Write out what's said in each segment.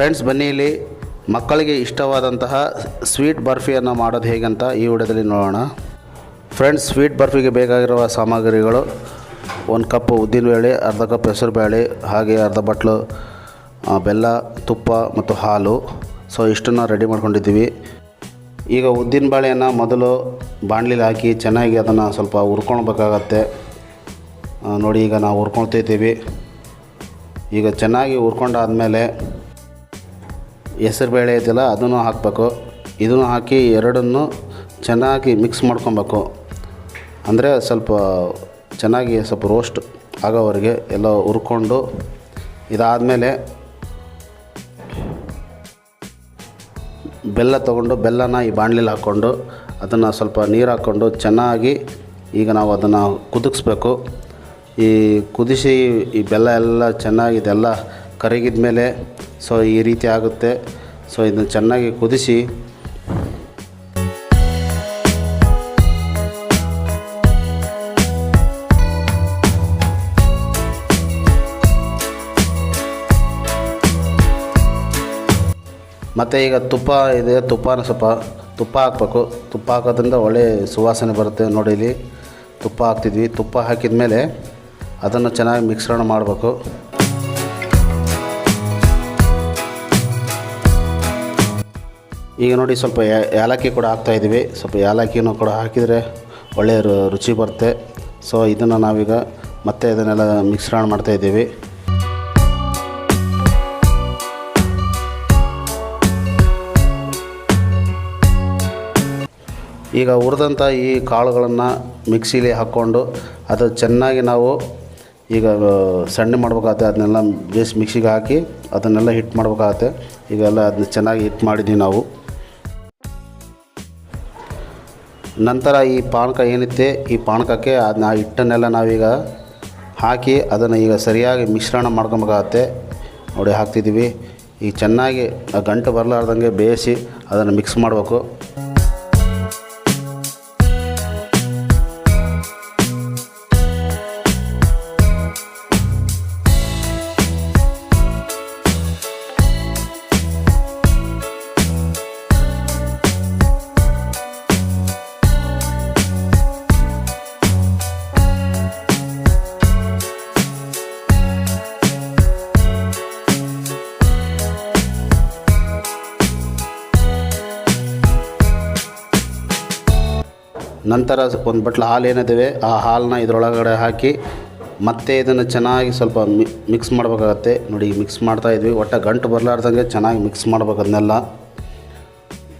Friends ಬನ್ನಿ ಇಲ್ಲಿ. ಮಕ್ಕಳಿಗೆ ಇಷ್ಟವಾದಂತಹ ಸ್ವೀಟ್ ಬರ್ಫಿಯನ್ನು ಮಾಡೋದು ಹೇಗಂತ ಈ ವಿಡಿಯೋದಲ್ಲಿ ನೋಡೋಣ. ಫ್ರೆಂಡ್ಸ್ ಸ್ವೀಟ್ ಬರ್ಫಿಗೆ ಬೇಕಾಗಿರುವ ಸಾಮಗ್ರಿಗಳು ಒಂದು ಕಪ್ ಉದ್ದಿನಬೇಳೆ ಅರ್ಧ ಕಪ್ ಹೆಸರುಬೇಳೆ ಹಾಗೆ ಅರ್ಧ ಬಟ್ಲು ಬೆಲ್ಲ, ತುಪ್ಪ ಮತ್ತು ಹಾಲು. ಸೊ ಇಷ್ಟನ್ನು ರೆಡಿ ಮಾಡ್ಕೊಂಡಿದ್ದೀವಿ. ಈಗ ಉದ್ದಿನ ಬೇಳೆಯನ್ನು ಮೊದಲು ಬಾಣಲಿಲಿ ಹಾಕಿ ಚೆನ್ನಾಗಿ ಅದನ್ನು ಸ್ವಲ್ಪ ಹುರ್ಕೊಳ್ಬೇಕಾಗತ್ತೆ. ನೋಡಿ ಈಗ ನಾವು ಹುರ್ಕೊಳ್ತಿದ್ದೀವಿ ಈಗ ಚೆನ್ನಾಗಿ ಹುರ್ಕೊಂಡಾದ್ಮೇಲೆ ಹೆಸರುಬೇಳೆ ಇದೆಯಲ್ಲ, ಅದನ್ನು ಹಾಕಬೇಕು. ಇದನ್ನು ಹಾಕಿ ಎರಡನ್ನು ಚೆನ್ನಾಗಿ ಮಿಕ್ಸ್ ಮಾಡ್ಕೊಬೇಕು. ಅಂದರೆ ಸ್ವಲ್ಪ ಚೆನ್ನಾಗಿ ಸ್ವಲ್ಪ ರೋಸ್ಟ್ ಆಗೋವರೆಗೆ ಎಲ್ಲ ಹುರ್ಕೊಂಡು ಇದಾದಮೇಲೆ ಬೆಲ್ಲ ತೊಗೊಂಡು, ಬೆಲ್ಲನ ಈ ಬಾಣಲಿಲಿ ಹಾಕ್ಕೊಂಡು ಅದನ್ನು ಸ್ವಲ್ಪ ನೀರು ಹಾಕ್ಕೊಂಡು ಚೆನ್ನಾಗಿ ಈಗ ನಾವು ಅದನ್ನು ಕುದಿಸ್ಬೇಕು. ಈ ಕುದಿಸಿ ಈ ಬೆಲ್ಲ ಎಲ್ಲ ಚೆನ್ನಾಗಿದೆಲ್ಲ ಕರಗಿದ ಮೇಲೆ ಸೊ ಈ ರೀತಿ ಆಗುತ್ತೆ. ಸೊ ಇದನ್ನು ಚೆನ್ನಾಗಿ ಕುದಿಸಿ. ಮತ್ತು ಈಗ ತುಪ್ಪ ಇದೆ. ತುಪ್ಪನ ಸ್ವಲ್ಪ ತುಪ್ಪ ಹಾಕಬೇಕು. ತುಪ್ಪ ಹಾಕೋದ್ರಿಂದ ಒಳ್ಳೆ ಸುವಾಸನೆ ಬರುತ್ತೆ ನೋಡಿ ತುಪ್ಪ ಹಾಕ್ತಿದ್ವಿ. ತುಪ್ಪ ಹಾಕಿದ ಮೇಲೆ ಅದನ್ನು ಚೆನ್ನಾಗಿ ಮಿಶ್ರಣ ಮಾಡಬೇಕು. ಈಗ ನೋಡಿ ಸ್ವಲ್ಪ ಏಲಕ್ಕಿ ಕೂಡ ಹಾಕ್ತಾ ಇದ್ದೀವಿ. ಸ್ವಲ್ಪ ಏಲಕ್ಕಿನೂ ಕೂಡ ಹಾಕಿದರೆ ಒಳ್ಳೆಯ ರುಚಿ ಬರುತ್ತೆ. ಸೊ ಇದನ್ನು ನಾವೀಗ ಮತ್ತೆ ಇದನ್ನೆಲ್ಲ ಮಿಶ್ರಣ ಮಾಡ್ತಾ ಇದ್ದೀವಿ. ಈಗ ಹುರಿದಂಥ ಈ ಕಾಳುಗಳನ್ನು ಮಿಕ್ಸಿಲಿ ಹಾಕ್ಕೊಂಡು ಅದು ಚೆನ್ನಾಗಿ ನಾವು ಈಗ ಸಣ್ಣ ಮಾಡ್ಬೇಕಾಗತ್ತೆ. ಅದನ್ನೆಲ್ಲ ಬೇಸ್ ಮಿಕ್ಸಿಗೆ ಹಾಕಿ ಅದನ್ನೆಲ್ಲ ಹಿಟ್ ಮಾಡ್ಬೇಕಾಗತ್ತೆ. ಈಗೆಲ್ಲ ಅದನ್ನ ಚೆನ್ನಾಗಿ ಹಿಟ್ ಮಾಡಿದ್ದೀವಿ ನಾವು. ನಂತರ ಈ ಪಾನಕ ಏನಿತ್ತೆ, ಈ ಪಾನಕಕ್ಕೆ ಅದನ್ನ ಹಿಟ್ಟನ್ನೆಲ್ಲ ನಾವೀಗ ಹಾಕಿ ಅದನ್ನು ಈಗ ಸರಿಯಾಗಿ ಮಿಶ್ರಣ ಮಾಡ್ಕೊಬೇಕಾಗತ್ತೆ. ನೋಡಿ, ಹಾಕ್ತಿದ್ದೀವಿ. ಈಗ ಚೆನ್ನಾಗಿ ಗಂಟು ಬರಲಾರ್ದಂಗೆ ಬೇಯಿಸಿ ಅದನ್ನು ಮಿಕ್ಸ್ ಮಾಡಬೇಕು. ನಂತರ ಒಂದು ಬಟ್ಲು ಹಾಲು ಏನಿದೆ ಆ ಹಾಲನ್ನ ಇದರೊಳಗಡೆ ಹಾಕಿ ಮತ್ತೆ ಇದನ್ನು ಚೆನ್ನಾಗಿ ಸ್ವಲ್ಪ ಮಿಕ್ಸ್ ಮಾಡಬೇಕಾಗತ್ತೆ. ನೋಡಿ ಮಿಕ್ಸ್ ಮಾಡ್ತಾ ಇದ್ವಿ. ಒಟ್ಟು ಗಂಟು ಬರಲಾರ್ದಂಗೆ ಚೆನ್ನಾಗಿ ಮಿಕ್ಸ್ ಮಾಡ್ಬೇಕು ಅದನ್ನೆಲ್ಲ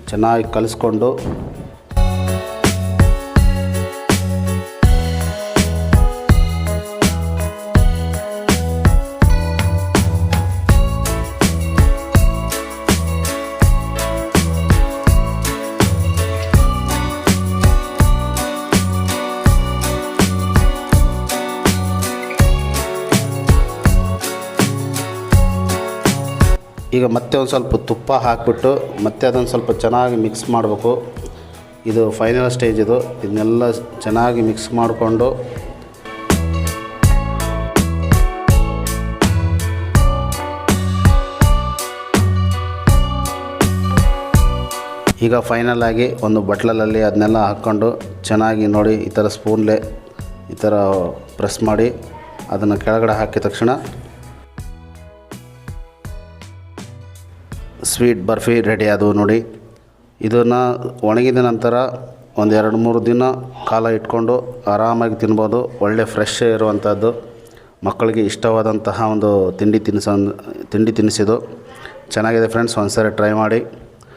ಚೆನ್ನಾಗಿ ಕಲಿಸ್ಕೊಂಡು ಈಗ ಮತ್ತೆ ಒಂದು ಸ್ವಲ್ಪ ತುಪ್ಪ ಹಾಕಿಬಿಟ್ಟು ಮತ್ತೆ ಅದನ್ನು ಸ್ವಲ್ಪ ಚೆನ್ನಾಗಿ ಮಿಕ್ಸ್ ಮಾಡಬೇಕು. ಇದು ಫೈನಲ್ ಸ್ಟೇಜ್ ಇದು. ಇದನ್ನೆಲ್ಲ ಚೆನ್ನಾಗಿ ಮಿಕ್ಸ್ ಮಾಡಿಕೊಂಡು ಈಗ ಫೈನಲ್ ಆಗಿ ಒಂದು ಬಟ್ಲಲ್ಲಿ ಅದನ್ನೆಲ್ಲ ಹಾಕ್ಕೊಂಡು ಚೆನ್ನಾಗಿ ನೋಡಿ ಈ ಥರ ಸ್ಪೂನ್ಲೆ ಈ ಥರ ಪ್ರೆಸ್ ಮಾಡಿ ಅದನ್ನು ಕೆಳಗಡೆ ಹಾಕಿದ ತಕ್ಷಣ ಸ್ವೀಟ್ ಬರ್ಫಿ ರೆಡಿ ಆದವು ನೋಡಿ. ಇದನ್ನು ಒಣಗಿದ ನಂತರ ಒಂದು ಎರಡು ಮೂರು ದಿನ ಕಾಲ ಇಟ್ಕೊಂಡು ಆರಾಮಾಗಿ ತಿನ್ಬೋದು. ಒಳ್ಳೆ ಫ್ರೆಶ್ ಇರುವಂಥದ್ದು ಮಕ್ಕಳಿಗೆ ಇಷ್ಟವಾದಂತಹ ಒಂದು ತಿಂಡಿ ತಿನಿಸು, ತಿಂಡಿ ತಿನಿಸಿದು ಚೆನ್ನಾಗಿದೆ ಫ್ರೆಂಡ್ಸ್ ಒಂದು ಸಾರಿ ಟ್ರೈ ಮಾಡಿ.